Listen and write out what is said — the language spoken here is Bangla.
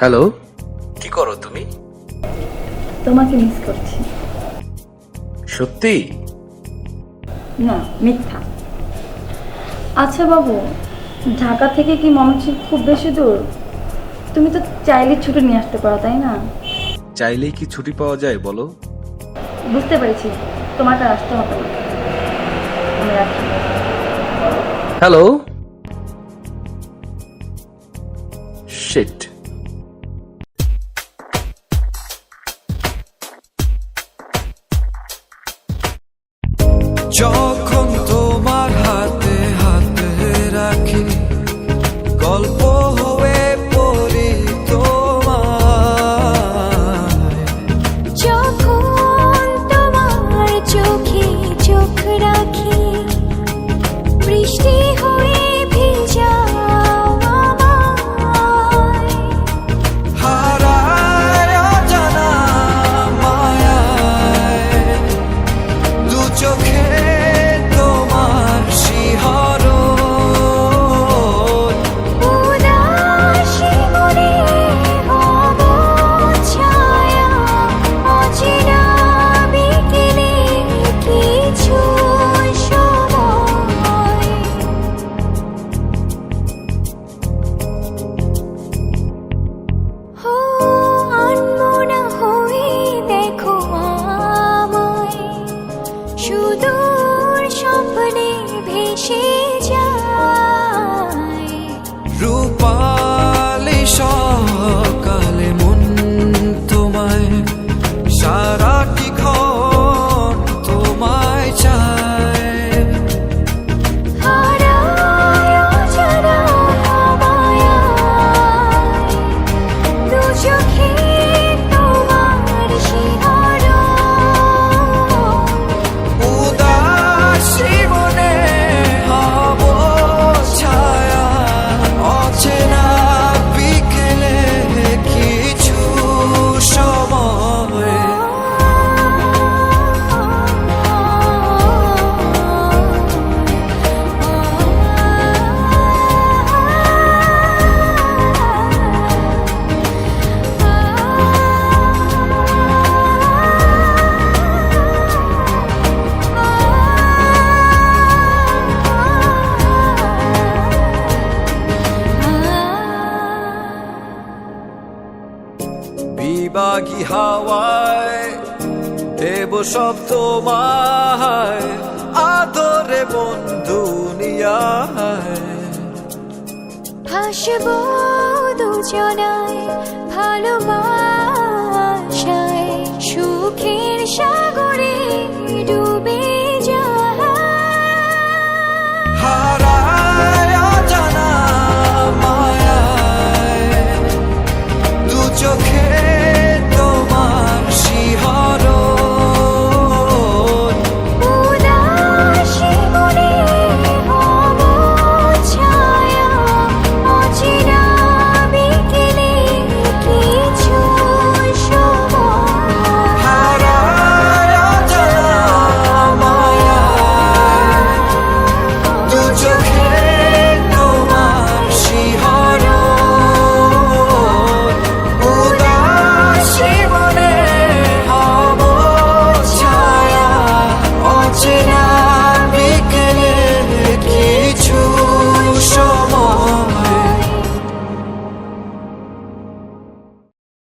হ্যালো? কি করো তুমি? তোমাকে মিস করছি। সত্যি? না মিথ্যা। আচ্ছা বাবু ঢাকা থেকে কি ময়মনসিংহ খুব বেশি দূর? তুমি তো চাইলে ছুটি নিয়ে আসতে পারো তাই না? চাইলেই কি ছুটি পাওয়া যায় বলো? বুঝতে পেরেছি। তোমাকে আসতে হবে না। আমি রাখি। হ্যালো? যখন তোমার হাতে হাতে রাখি, গল্প হয়ে পড়ি তোমার যখন তোমার চোখে চোখ রাখি, বৃষ্টি বিবাগী হাওয়ায় দেব সব তোমায় আদরে বন্ধু নিয়ায়। দুজনায় ভালোবাসায় সুখের সাথে